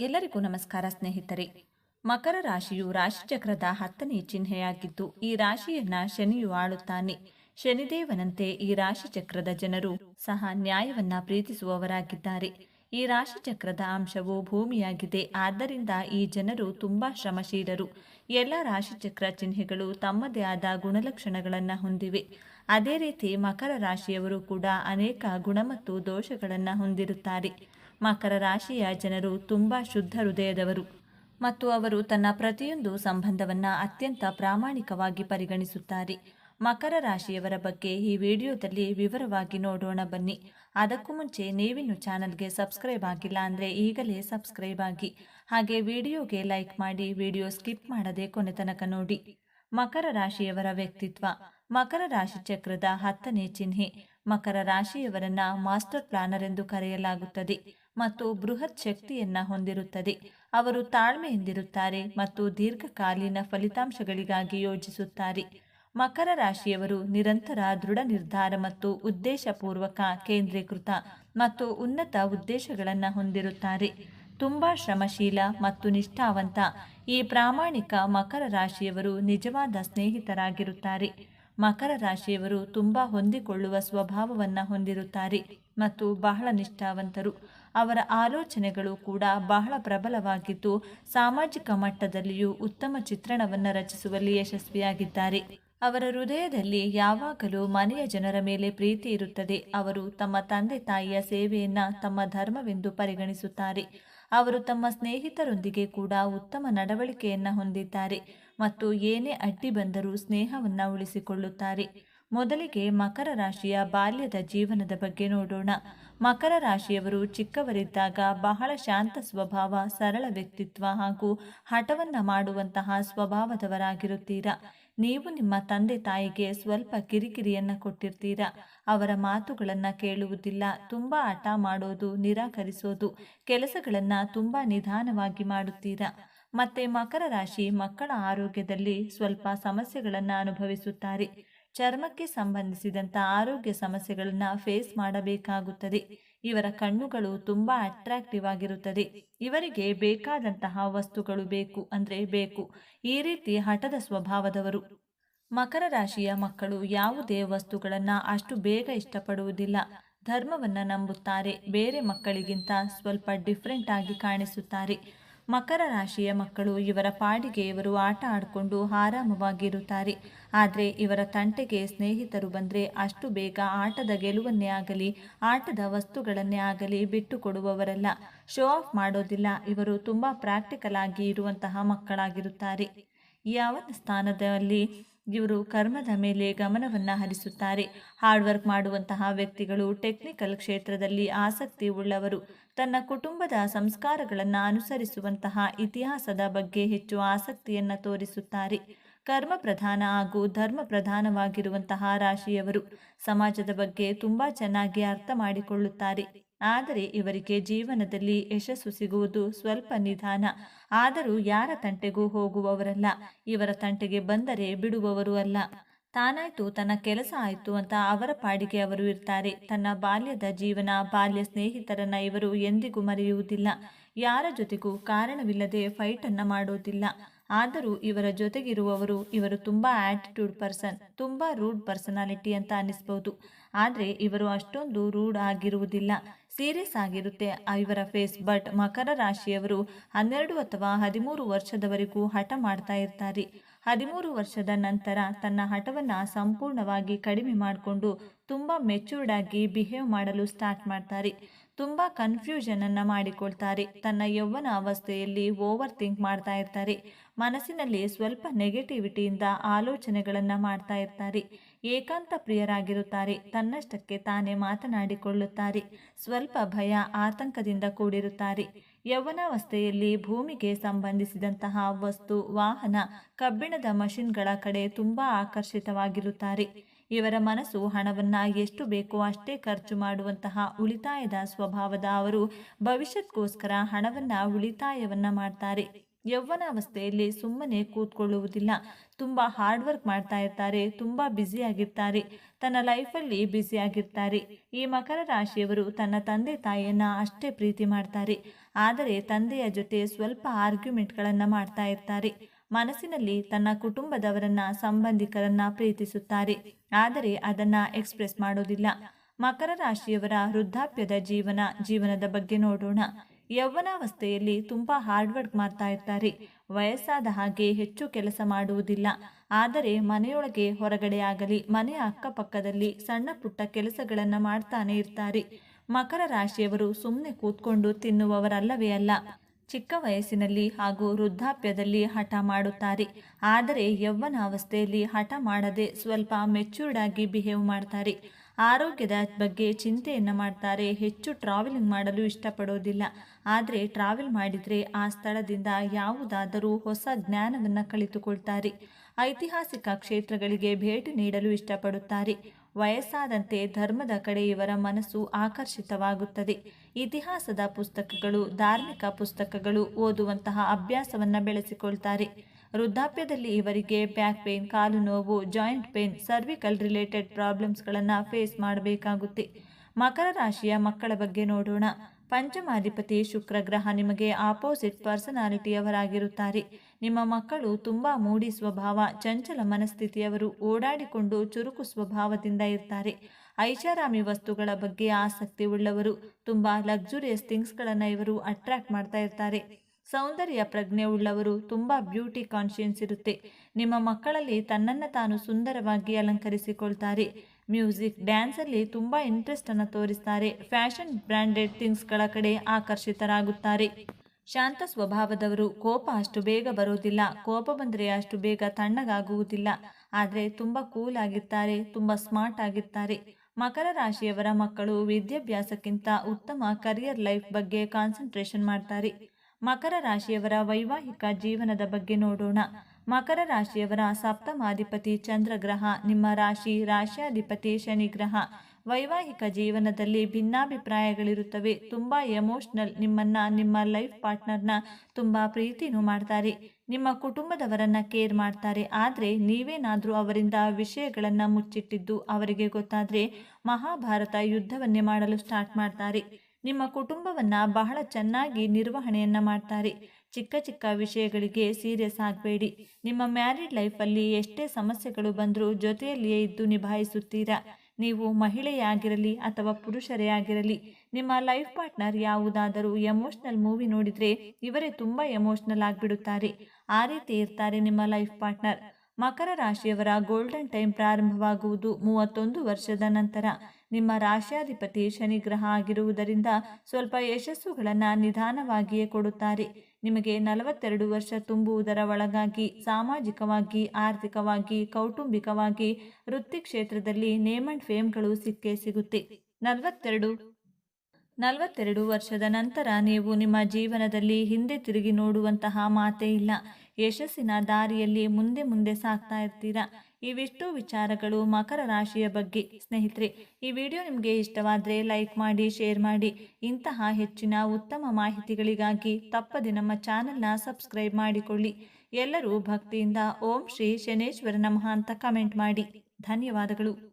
ಎಲ್ಲರಿಗೂ ನಮಸ್ಕಾರ ಸ್ನೇಹಿತರೆ. ಮಕರ ರಾಶಿಯು ರಾಶಿಚಕ್ರದ ಹತ್ತನೇ ಚಿಹ್ನೆಯಾಗಿದ್ದು, ಈ ರಾಶಿಯನ್ನ ಶನಿಯು ಆಳುತ್ತಾನೆ. ಶನಿದೇವನಂತೆ ಈ ರಾಶಿಚಕ್ರದ ಜನರು ಸಹ ನ್ಯಾಯವನ್ನ ಪ್ರೀತಿಸುವವರಾಗಿದ್ದಾರೆ. ಈ ರಾಶಿಚಕ್ರದ ಅಂಶವು ಭೂಮಿಯಾಗಿದೆ. ಆದ್ದರಿಂದ ಈ ಜನರು ತುಂಬಾ ಶ್ರಮಶೀಲರು. ಎಲ್ಲ ರಾಶಿಚಕ್ರ ಚಿಹ್ನೆಗಳು ತಮ್ಮದೇ ಆದ ಗುಣಲಕ್ಷಣಗಳನ್ನು ಹೊಂದಿವೆ. ಅದೇ ರೀತಿ ಮಕರ ರಾಶಿಯವರು ಕೂಡ ಅನೇಕ ಗುಣ ಮತ್ತು ದೋಷಗಳನ್ನು ಹೊಂದಿರುತ್ತಾರೆ. ಮಕರ ರಾಶಿಯ ಜನರು ತುಂಬ ಶುದ್ಧ ಹೃದಯದವರು ಮತ್ತು ಅವರು ತನ್ನ ಪ್ರತಿಯೊಂದು ಸಂಬಂಧವನ್ನ ಅತ್ಯಂತ ಪ್ರಾಮಾಣಿಕವಾಗಿ ಪರಿಗಣಿಸುತ್ತಾರೆ. ಮಕರ ರಾಶಿಯವರ ಬಗ್ಗೆ ಈ ವಿಡಿಯೋದಲ್ಲಿ ವಿವರವಾಗಿ ನೋಡೋಣ ಬನ್ನಿ. ಅದಕ್ಕೂ ಮುಂಚೆ ನೀವಿನ್ನು ಚಾನಲ್ಗೆ ಸಬ್ಸ್ಕ್ರೈಬ್ ಆಗಿಲ್ಲ ಅಂದರೆ ಈಗಲೇ ಸಬ್ಸ್ಕ್ರೈಬ್ ಆಗಿ. ಹಾಗೆ ವಿಡಿಯೋಗೆ ಲೈಕ್ ಮಾಡಿ ವಿಡಿಯೋ ಸ್ಕಿಪ್ ಮಾಡದೆ ಕೊನೆ ತನಕ ನೋಡಿ. ಮಕರ ರಾಶಿಯವರ ವ್ಯಕ್ತಿತ್ವ. ಮಕರ ರಾಶಿ ಚಕ್ರದ ಹತ್ತನೇ ಚಿಹ್ನೆ. ಮಕರ ರಾಶಿಯವರನ್ನ ಮಾಸ್ಟರ್ ಪ್ಲಾನರ್ ಎಂದು ಕರೆಯಲಾಗುತ್ತದೆ. ಮತ್ತು ಬೃಹತ್ ಶಕ್ತಿಯನ್ನ ಹೊಂದಿರುತ್ತದೆ. ಅವರು ತಾಳ್ಮೆಯಿಂದಿರುತ್ತಾರೆ ಮತ್ತು ದೀರ್ಘಕಾಲೀನ ಫಲಿತಾಂಶಗಳಿಗಾಗಿ ಯೋಜಿಸುತ್ತಾರೆ. ಮಕರ ರಾಶಿಯವರು ನಿರಂತರ ದೃಢ ನಿರ್ಧಾರ ಮತ್ತು ಉದ್ದೇಶಪೂರ್ವಕ ಕೇಂದ್ರೀಕೃತ ಮತ್ತು ಉನ್ನತ ಉದ್ದೇಶಗಳನ್ನು ಹೊಂದಿರುತ್ತಾರೆ. ತುಂಬ ಶ್ರಮಶೀಲ ಮತ್ತು ನಿಷ್ಠಾವಂತ ಈ ಪ್ರಾಮಾಣಿಕ ಮಕರ ರಾಶಿಯವರು ನಿಜವಾದ ಸ್ನೇಹಿತರಾಗಿರುತ್ತಾರೆ. ಮಕರ ರಾಶಿಯವರು ತುಂಬ ಹೊಂದಿಕೊಳ್ಳುವ ಸ್ವಭಾವವನ್ನು ಹೊಂದಿರುತ್ತಾರೆ ಮತ್ತು ಬಹಳ ನಿಷ್ಠಾವಂತರು. ಅವರ ಆಲೋಚನೆಗಳು ಕೂಡ ಬಹಳ ಪ್ರಬಲವಾಗಿದ್ದು, ಸಾಮಾಜಿಕ ಮಟ್ಟದಲ್ಲಿಯೂ ಉತ್ತಮ ಚಿತ್ರಣವನ್ನು ರಚಿಸುವಲ್ಲಿ ಯಶಸ್ವಿಯಾಗಿದ್ದಾರೆ. ಅವರ ಹೃದಯದಲ್ಲಿ ಯಾವಾಗಲೂ ಮನೆಯ ಜನರ ಮೇಲೆ ಪ್ರೀತಿ ಇರುತ್ತದೆ. ಅವರು ತಮ್ಮ ತಂದೆ ತಾಯಿಯ ಸೇವೆಯನ್ನು ತಮ್ಮ ಧರ್ಮವೆಂದು ಪರಿಗಣಿಸುತ್ತಾರೆ. ಅವರು ತಮ್ಮ ಸ್ನೇಹಿತರೊಂದಿಗೆ ಕೂಡ ಉತ್ತಮ ನಡವಳಿಕೆಯನ್ನು ಹೊಂದಿದ್ದಾರೆ ಮತ್ತು ಏನೇ ಅಡ್ಡಿ ಬಂದರೂ ಸ್ನೇಹವನ್ನು ಉಳಿಸಿಕೊಳ್ಳುತ್ತಾರೆ. ಮೊದಲಿಗೆ ಮಕರ ರಾಶಿಯ ಬಾಲ್ಯದ ಜೀವನದ ಬಗ್ಗೆ ನೋಡೋಣ. ಮಕರ ರಾಶಿಯವರು ಚಿಕ್ಕವರಿದ್ದಾಗ ಬಹಳ ಶಾಂತ ಸ್ವಭಾವ, ಸರಳ ವ್ಯಕ್ತಿತ್ವ ಹಾಗೂ ಹಠವನ್ನ ಮಾಡುವಂತಹ ಸ್ವಭಾವದವರಾಗಿರುತ್ತೀರಾ? ನೀವು ನಿಮ್ಮ ತಂದೆ ತಾಯಿಗೆ ಸ್ವಲ್ಪ ಕಿರಿಕಿರಿಯನ್ನ ಕೊಟ್ಟಿರ್ತೀರಾ? ಅವರ ಮಾತುಗಳನ್ನ ಕೇಳುವುದಿಲ್ಲ, ತುಂಬಾ ಹಠ ಮಾಡೋದು, ನಿರಾಕರಿಸೋದು, ಕೆಲಸಗಳನ್ನ ತುಂಬಾ ನಿಧಾನವಾಗಿ ಮಾಡುತ್ತೀರಾ? ಮತ್ತೆ ಮಕರ ರಾಶಿ ಮಕ್ಕಳ ಆರೋಗ್ಯದಲ್ಲಿ ಸ್ವಲ್ಪ ಸಮಸ್ಯೆಗಳನ್ನು ಅನುಭವಿಸುತ್ತಾರೆ. ಚರ್ಮಕ್ಕೆ ಸಂಬಂಧಿಸಿದಂಥ ಆರೋಗ್ಯ ಸಮಸ್ಯೆಗಳನ್ನು ಫೇಸ್ ಮಾಡಬೇಕಾಗುತ್ತದೆ. ಇವರ ಕಣ್ಣುಗಳು ತುಂಬ ಅಟ್ರಾಕ್ಟಿವ್ ಆಗಿರುತ್ತದೆ. ಇವರಿಗೆ ಬೇಕಾದಂತಹ ವಸ್ತುಗಳು ಬೇಕು ಅಂದರೆ ಬೇಕು. ಈ ರೀತಿ ಹಠದ ಸ್ವಭಾವದವರು. ಮಕರ ರಾಶಿಯ ಮಕ್ಕಳು ಯಾವುದೇ ವಸ್ತುಗಳನ್ನು ಅಷ್ಟು ಬೇಗ ಇಷ್ಟಪಡುವುದಿಲ್ಲ. ಧರ್ಮವನ್ನು ನಂಬುತ್ತಾರೆ. ಬೇರೆ ಮಕ್ಕಳಿಗಿಂತ ಸ್ವಲ್ಪ ಡಿಫ್ರೆಂಟ್ ಆಗಿ ಕಾಣಿಸುತ್ತಾರೆ. ಮಕರ ರಾಶಿಯ ಮಕ್ಕಳು ಇವರ ಪಾಡಿಗೆ ಇವರು ಆಟ ಆಡಿಕೊಂಡು ಆರಾಮವಾಗಿರುತ್ತಾರೆ. ಆದರೆ ಇವರ ತಂಟೆಗೆ ಸ್ನೇಹಿತರು ಬಂದರೆ ಅಷ್ಟು ಬೇಗ ಆಟದ ಗೆಲುವನ್ನೇ ಆಗಲಿ, ಆಟದ ವಸ್ತುಗಳನ್ನೇ ಆಗಲಿ ಬಿಟ್ಟು ಕೊಡುವವರಲ್ಲ ಶೋ ಆಫ್ ಮಾಡೋದಿಲ್ಲ. ಇವರು ತುಂಬ ಪ್ರಾಕ್ಟಿಕಲ್ ಆಗಿ ಇರುವಂತಹ ಮಕ್ಕಳಾಗಿರುತ್ತಾರೆ. ಯಾವ ಸ್ಥಾನದಲ್ಲಿ ಇವರು ಕರ್ಮದ ಮೇಲೆ ಗಮನವನ್ನು ಹರಿಸುತ್ತಾರೆ. ಹಾರ್ಡ್ ವರ್ಕ್ ಮಾಡುವಂತಹ ವ್ಯಕ್ತಿಗಳು ಟೆಕ್ನಿಕಲ್ ಕ್ಷೇತ್ರದಲ್ಲಿ ಆಸಕ್ತಿ ಉಳ್ಳವರು. ತನ್ನ ಕುಟುಂಬದ ಸಂಸ್ಕಾರಗಳನ್ನು ಅನುಸರಿಸುವಂತಹ ಇತಿಹಾಸದ ಬಗ್ಗೆ ಹೆಚ್ಚು ಆಸಕ್ತಿಯನ್ನು ತೋರಿಸುತ್ತಾರೆ. ಕರ್ಮ ಪ್ರಧಾನ ಹಾಗೂ ಧರ್ಮ ಪ್ರಧಾನವಾಗಿರುವಂತಹ ರಾಶಿಯವರು ಸಮಾಜದ ಬಗ್ಗೆ ತುಂಬ ಚೆನ್ನಾಗಿ ಅರ್ಥ ಮಾಡಿಕೊಳ್ಳುತ್ತಾರೆ. ಆದರೆ ಇವರಿಗೆ ಜೀವನದಲ್ಲಿ ಯಶಸ್ಸು ಸಿಗುವುದು ಸ್ವಲ್ಪ ನಿಧಾನ. ಆದರೂ ಯಾರ ತಂಟೆಗೂ ಹೋಗುವವರಲ್ಲ. ಇವರ ತಂಟೆಗೆ ಬಂದರೆ ಬಿಡುವವರು ಅಲ್ಲ. ತಾನಾಯ್ತು, ತನ್ನ ಕೆಲಸ ಆಯಿತು ಅಂತ ಅವರ ಪಾಡಿಗೆ ಅವರು ಇರ್ತಾರೆ. ತನ್ನ ಬಾಲ್ಯದ ಜೀವನ, ಬಾಲ್ಯ ಸ್ನೇಹಿತರನ್ನ ಇವರು ಎಂದಿಗೂ ಮರೆಯುವುದಿಲ್ಲ. ಯಾರ ಜೊತೆಗೂ ಕಾರಣವಿಲ್ಲದೆ ಫೈಟನ್ನು ಮಾಡೋದಿಲ್ಲ. ಆದರೂ ಇವರ ಜೊತೆಗಿರುವವರು ಇವರು ತುಂಬ ಆ್ಯಟಿಟ್ಯೂಡ್ ಪರ್ಸನ್ ತುಂಬ ರೂಡ್ ಪರ್ಸನಾಲಿಟಿ ಅಂತ ಅನ್ನಿಸ್ಬೋದು. ಆದರೆ ಇವರು ಅಷ್ಟೊಂದು ರೂಡ್ ಆಗಿರುವುದಿಲ್ಲ. ಸೀರಿಯಸ್ ಆಗಿರುತ್ತೆ ಇವರ ಫೇಸ್ ಬಟ್ ಮಕರ ರಾಶಿಯವರು ಹನ್ನೆರಡು ಅಥವಾ ಹದಿಮೂರು ವರ್ಷದವರೆಗೂ ಹಠ ಮಾಡ್ತಾ ಇರ್ತಾರೆ. ಹದಿಮೂರು ವರ್ಷದ ನಂತರ ತನ್ನ ಹಠವನ್ನು ಸಂಪೂರ್ಣವಾಗಿ ಕಡಿಮೆ ಮಾಡಿಕೊಂಡು ತುಂಬ ಮೆಚ್ಯೂರ್ಡ್ ಆಗಿ ಬಿಹೇವ್ ಮಾಡಲು ಸ್ಟಾರ್ಟ್ ಮಾಡ್ತಾರೆ. ತುಂಬ ಕನ್ಫ್ಯೂಷನನ್ನು ಮಾಡಿಕೊಳ್ತಾರೆ. ತನ್ನ ಯೌವನ ಅವಸ್ಥೆಯಲ್ಲಿ ಓವರ್ ಥಿಂಕ್ ಮಾಡ್ತಾ ಇರ್ತಾರೆ. ಮನಸ್ಸಿನಲ್ಲಿ ಸ್ವಲ್ಪ ನೆಗೆಟಿವಿಟಿಯಿಂದ ಆಲೋಚನೆಗಳನ್ನು ಮಾಡ್ತಾ ಇರ್ತಾರೆ. ಏಕಾಂತ ಪ್ರಿಯರಾಗಿರುತ್ತಾರೆ. ತನ್ನಷ್ಟಕ್ಕೆ ತಾನೇ ಮಾತನಾಡಿಕೊಳ್ಳುತ್ತಾರೆ. ಸ್ವಲ್ಪ ಭಯ ಆತಂಕದಿಂದ ಕೂಡಿರುತ್ತಾರೆ. ಯೌವನಾವಸ್ಥೆಯಲ್ಲಿ ಭೂಮಿಗೆ ಸಂಬಂಧಿಸಿದಂತಹ ವಸ್ತು, ವಾಹನ, ಕಬ್ಬಿಣದ ಮಷಿನ್ಗಳ ಕಡೆ ತುಂಬ ಆಕರ್ಷಿತವಾಗಿರುತ್ತಾರೆ. ಇವರ ಮನಸ್ಸು ಹಣವನ್ನ ಎಷ್ಟು ಬೇಕೋ ಅಷ್ಟೇ ಖರ್ಚು ಮಾಡುವಂತಹ ಉಳಿತಾಯದ ಸ್ವಭಾವದ ಅವರು ಭವಿಷ್ಯಕ್ಕೋಸ್ಕರ ಹಣವನ್ನ ಉಳಿತಾಯವನ್ನ ಮಾಡ್ತಾರೆ. ಯೌವನಾವಸ್ಥೆಯಲ್ಲಿ ಸುಮ್ಮನೆ ಕೂತ್ಕೊಳ್ಳುವುದಿಲ್ಲ. ತುಂಬ ಹಾರ್ಡ್ ವರ್ಕ್ ಮಾಡ್ತಾ ಇರ್ತಾರೆ, ತುಂಬ ಬ್ಯುಸಿಯಾಗಿರ್ತಾರೆ ತನ್ನ ಲೈಫಲ್ಲಿ ಬ್ಯುಸಿಯಾಗಿರ್ತಾರೆ ಈ ಮಕರ ರಾಶಿಯವರು ತನ್ನ ತಂದೆ ತಾಯಿಯನ್ನ ಅಷ್ಟೇ ಪ್ರೀತಿ ಮಾಡ್ತಾರೆ. ಆದರೆ ತಂದೆಯ ಜೊತೆ ಸ್ವಲ್ಪ ಆರ್ಗ್ಯುಮೆಂಟ್ಗಳನ್ನು ಮಾಡ್ತಾ ಇರ್ತಾರೆ. ಮನಸ್ಸಿನಲ್ಲಿ ತನ್ನ ಕುಟುಂಬದವರನ್ನ, ಸಂಬಂಧಿಕರನ್ನ ಪ್ರೀತಿಸುತ್ತಾರೆ. ಆದರೆ ಅದನ್ನ ಎಕ್ಸ್ಪ್ರೆಸ್ ಮಾಡೋದಿಲ್ಲ. ಮಕರ ರಾಶಿಯವರ ವೃದ್ಧಾಪ್ಯದ ಜೀವನ, ಜೀವನದ ಬಗ್ಗೆ ನೋಡೋಣ. ಯೌವನಾವಸ್ಥೆಯಲ್ಲಿ ತುಂಬ ಹಾರ್ಡ್ ವರ್ಕ್ ಮಾಡ್ತಾ ಇರ್ತಾರೆ. ವಯಸ್ಸಾದ ಹಾಗೆ ಹೆಚ್ಚು ಕೆಲಸ ಮಾಡುವುದಿಲ್ಲ. ಆದರೆ ಮನೆಯೊಳಗೆ ಹೊರಗಡೆ ಆಗಲಿ ಮನೆಯ ಅಕ್ಕಪಕ್ಕದಲ್ಲಿ ಸಣ್ಣ ಪುಟ್ಟ ಕೆಲಸಗಳನ್ನು ಮಾಡ್ತಾನೆ ಇರ್ತಾರೆ. ಮಕರ ರಾಶಿಯವರು ಸುಮ್ಮನೆ ಕೂತ್ಕೊಂಡು ತಿನ್ನುವವರಲ್ಲವೇ ಅಲ್ಲ. ಚಿಕ್ಕ ವಯಸ್ಸಿನಲ್ಲಿ ಹಾಗೂ ವೃದ್ಧಾಪ್ಯದಲ್ಲಿ ಹಠ ಮಾಡುತ್ತಾರೆ. ಆದರೆ ಯೌವನಾವಸ್ಥೆಯಲ್ಲಿ ಹಠ ಮಾಡದೆ ಸ್ವಲ್ಪ ಮೆಚ್ಯೂರ್ಡ್ ಆಗಿ ಬಿಹೇವ್ ಮಾಡ್ತಾರೆ. ಆರೋಗ್ಯದ ಬಗ್ಗೆ ಚಿಂತೆಯನ್ನು ಮಾಡ್ತಾರೆ. ಹೆಚ್ಚು ಟ್ರಾವೆಲಿಂಗ್ ಮಾಡಲು ಇಷ್ಟಪಡೋದಿಲ್ಲ. ಆದರೆ ಟ್ರಾವೆಲ್ ಮಾಡಿದರೆ ಆ ಸ್ಥಳದಿಂದ ಯಾವುದಾದರೂ ಹೊಸ ಜ್ಞಾನವನ್ನು ಕಳಿತುಕೊಳ್ತಾರೆ ಐತಿಹಾಸಿಕ ಕ್ಷೇತ್ರಗಳಿಗೆ ಭೇಟಿ ನೀಡಲು ಇಷ್ಟಪಡುತ್ತಾರೆ. ವಯಸ್ಸಾದಂತೆ ಧರ್ಮದ ಕಡೆ ಇವರ ಮನಸ್ಸು ಆಕರ್ಷಿತವಾಗುತ್ತದೆ. ಇತಿಹಾಸದ ಪುಸ್ತಕಗಳು, ಧಾರ್ಮಿಕ ಪುಸ್ತಕಗಳು ಓದುವಂತಹ ಅಭ್ಯಾಸವನ್ನು ಬೆಳೆಸಿಕೊಳ್ತಾರೆ. ವೃದ್ಧಾಪ್ಯದಲ್ಲಿ ಇವರಿಗೆ ಬ್ಯಾಕ್ ಪೇನ್, ಕಾಲು ನೋವು, ಜಾಯಿಂಟ್ ಪೇನ್, ಸರ್ವಿಕಲ್ ರಿಲೇಟೆಡ್ ಪ್ರಾಬ್ಲಮ್ಸ್ಗಳನ್ನು ಫೇಸ್ ಮಾಡಬೇಕಾಗುತ್ತೆ. ಮಕರ ರಾಶಿಯ ಮಕ್ಕಳ ಬಗ್ಗೆ ನೋಡೋಣ. ಪಂಚಮಾಧಿಪತಿ ಶುಕ್ರ ಗ್ರಹ ನಿಮಗೆ ಆಪೋಸಿಟ್ ಪರ್ಸನಾಲಿಟಿಯವರಾಗಿರುತ್ತಾರೆ. ನಿಮ್ಮ ಮಕ್ಕಳು ತುಂಬ ಮೂಡಿ ಸ್ವಭಾವ, ಚಂಚಲ ಮನಸ್ಥಿತಿಯವರು ಓಡಾಡಿಕೊಂಡು ಚುರುಕು ಸ್ವಭಾವದಿಂದ ಇರ್ತಾರೆ. ಐಷಾರಾಮಿ ವಸ್ತುಗಳ ಬಗ್ಗೆ ಆಸಕ್ತಿ ಉಳ್ಳವರು, ತುಂಬ ಲಕ್ಸುರಿಯಸ್ ಥಿಂಗ್ಸ್ಗಳನ್ನು ಇವರು ಅಟ್ರಾಕ್ಟ್ ಮಾಡ್ತಾ ಇರ್ತಾರೆ. ಸೌಂದರ್ಯ ಪ್ರಜ್ಞೆ ಉಳ್ಳವರು, ತುಂಬ ಬ್ಯೂಟಿ ಕಾನ್ಷಿಯನ್ಸ್ ಇರುತ್ತೆ. ನಿಮ್ಮ ಮಕ್ಕಳಲ್ಲಿ ತನ್ನನ್ನು ತಾನು ಸುಂದರವಾಗಿ ಅಲಂಕರಿಸಿಕೊಳ್ತಾರೆ. ಮ್ಯೂಸಿಕ್ ಡ್ಯಾನ್ಸಲ್ಲಿ ತುಂಬ ಇಂಟ್ರೆಸ್ಟನ್ನು ತೋರಿಸ್ತಾರೆ. ಫ್ಯಾಷನ್ ಬ್ರ್ಯಾಂಡೆಡ್ ಥಿಂಗ್ಸ್ಗಳ ಕಡೆ ಆಕರ್ಷಿತರಾಗುತ್ತಾರೆ. ಶಾಂತ ಸ್ವಭಾವದವರು ಕೋಪ ಅಷ್ಟು ಬೇಗ ಬರೋದಿಲ್ಲ. ಕೋಪ ಬಂದರೆ ಅಷ್ಟು ಬೇಗ ತಣ್ಣಗಾಗುವುದಿಲ್ಲ. ಆದರೆ ತುಂಬ ಕೂಲ್ ಆಗಿರ್ತಾರೆ, ತುಂಬ ಸ್ಮಾರ್ಟ್ ಆಗಿರ್ತಾರೆ. ಮಕರ ರಾಶಿಯವರ ಮಕ್ಕಳು ವಿದ್ಯಾಭ್ಯಾಸಕ್ಕಿಂತ ಉತ್ತಮ ಕರಿಯರ್ ಲೈಫ್ ಬಗ್ಗೆ ಕಾನ್ಸಂಟ್ರೇಷನ್ ಮಾಡ್ತಾರೆ. ಮಕರ ರಾಶಿಯವರ ವೈವಾಹಿಕ ಜೀವನದ ಬಗ್ಗೆ ನೋಡೋಣ. ಮಕರ ರಾಶಿಯವರ ಸಪ್ತಮಾಧಿಪತಿ ಚಂದ್ರಗ್ರಹ, ನಿಮ್ಮ ರಾಶಿ ರಾಶ್ಯಾಧಿಪತಿ ಶನಿ ಗ್ರಹ ವೈವಾಹಿಕ ಜೀವನದಲ್ಲಿ ಭಿನ್ನಾಭಿಪ್ರಾಯಗಳಿರುತ್ತವೆ. ತುಂಬ ಎಮೋಷ್ನಲ್, ನಿಮ್ಮನ್ನ, ನಿಮ್ಮ ಲೈಫ್ ಪಾರ್ಟ್ನರ್ನ ತುಂಬ ಪ್ರೀತಿನೂ ಮಾಡ್ತಾರೆ. ನಿಮ್ಮ ಕುಟುಂಬದವರನ್ನ ಕೇರ್ ಮಾಡ್ತಾರೆ. ಆದರೆ ನೀವೇನಾದರೂ ಅವರಿಂದ ವಿಷಯಗಳನ್ನು ಮುಚ್ಚಿಟ್ಟಿದ್ದು ಅವರಿಗೆ ಗೊತ್ತಾದರೆ ಮಹಾಭಾರತ ಯುದ್ಧವನ್ನೇ ಮಾಡಲು ಸ್ಟಾರ್ಟ್ ಮಾಡ್ತಾರೆ. ನಿಮ್ಮ ಕುಟುಂಬವನ್ನ ಬಹಳ ಚೆನ್ನಾಗಿ ನಿರ್ವಹಣೆಯನ್ನ ಮಾಡ್ತಾರೆ. ಚಿಕ್ಕ ಚಿಕ್ಕ ವಿಷಯಗಳಿಗೆ ಸೀರಿಯಸ್ ಆಗಬೇಡಿ. ನಿಮ್ಮ ಮ್ಯಾರಿಡ್ ಲೈಫಲ್ಲಿ ಎಷ್ಟೇ ಸಮಸ್ಯೆಗಳು ಬಂದರೂ ಜೊತೆಯಲ್ಲಿಯೇ ಇದ್ದು ನಿಭಾಯಿಸುತ್ತೀರಾ? ನೀವು ಮಹಿಳೆಯಾಗಿರಲಿ ಅಥವಾ ಪುರುಷರೇ ಆಗಿರಲಿ, ನಿಮ್ಮ ಲೈಫ್ ಪಾರ್ಟ್ನರ್ ಯಾವುದಾದರೂ ಎಮೋಷ್ನಲ್ ಮೂವಿ ನೋಡಿದರೆ ಇವರೇ ತುಂಬ ಎಮೋಷ್ನಲ್ ಆಗಿಬಿಡುತ್ತಾರೆ. ಆ ರೀತಿ ಇರ್ತಾರೆ ನಿಮ್ಮ ಲೈಫ್ ಪಾರ್ಟ್ನರ್ ಮಕರ ರಾಶಿಯವರ ಗೋಲ್ಡನ್ ಟೈಮ್ ಪ್ರಾರಂಭವಾಗುವುದು ಮೂವತ್ತೊಂದು ವರ್ಷದ ನಂತರ. ನಿಮ್ಮ ರಾಶ್ಯಾಧಿಪತಿ ಶನಿ ಗ್ರಹ ಆಗಿರುವುದರಿಂದ ಸ್ವಲ್ಪ ಯಶಸ್ಸುಗಳನ್ನು ನಿಧಾನವಾಗಿಯೇ ಕೊಡುತ್ತಾರೆ. ನಿಮಗೆ ನಲವತ್ತೆರಡು ವರ್ಷ ತುಂಬುವುದರ ಒಳಗಾಗಿ ಸಾಮಾಜಿಕವಾಗಿ, ಆರ್ಥಿಕವಾಗಿ, ಕೌಟುಂಬಿಕವಾಗಿ ವೃತ್ತಿ ಕ್ಷೇತ್ರದಲ್ಲಿ ನೇಮ್ ಅಂಡ್ ಫೇಮ್ಗಳು ಸಿಕ್ಕೇ ಸಿಗುತ್ತೆ. ನಲವತ್ತೆರಡು ನಲವತ್ತೆರಡು ವರ್ಷದ ನಂತರ ನೀವು ನಿಮ್ಮ ಜೀವನದಲ್ಲಿ ಹಿಂದೆ ತಿರುಗಿ ನೋಡುವಂತಹ ಮಾತೇ ಇಲ್ಲ. ಯಶಸ್ಸಿನ ದಾರಿಯಲ್ಲಿ ಮುಂದೆ ಮುಂದೆ ಸಾಗ್ತಾ ಇರ್ತೀರಾ? ಇವಿಷ್ಟು ವಿಚಾರಗಳು ಮಕರ ರಾಶಿಯ ಬಗ್ಗೆ. ಸ್ನೇಹಿತರೆ, ಈ ವಿಡಿಯೋ ನಿಮಗೆ ಇಷ್ಟವಾದರೆ ಲೈಕ್ ಮಾಡಿ, ಶೇರ್ ಮಾಡಿ. ಇಂತಹ ಹೆಚ್ಚಿನ ಉತ್ತಮ ಮಾಹಿತಿಗಳಿಗಾಗಿ ತಪ್ಪದೆ ನಮ್ಮ ಚಾನಲ್ನ ಸಬ್ಸ್ಕ್ರೈಬ್ ಮಾಡಿಕೊಳ್ಳಿ. ಎಲ್ಲರೂ ಭಕ್ತಿಯಿಂದ ಓಂ ಶ್ರೀ ಶನೇಶ್ವರ ನಮಃ ಅಂತ ಕಮೆಂಟ್ ಮಾಡಿ. ಧನ್ಯವಾದಗಳು.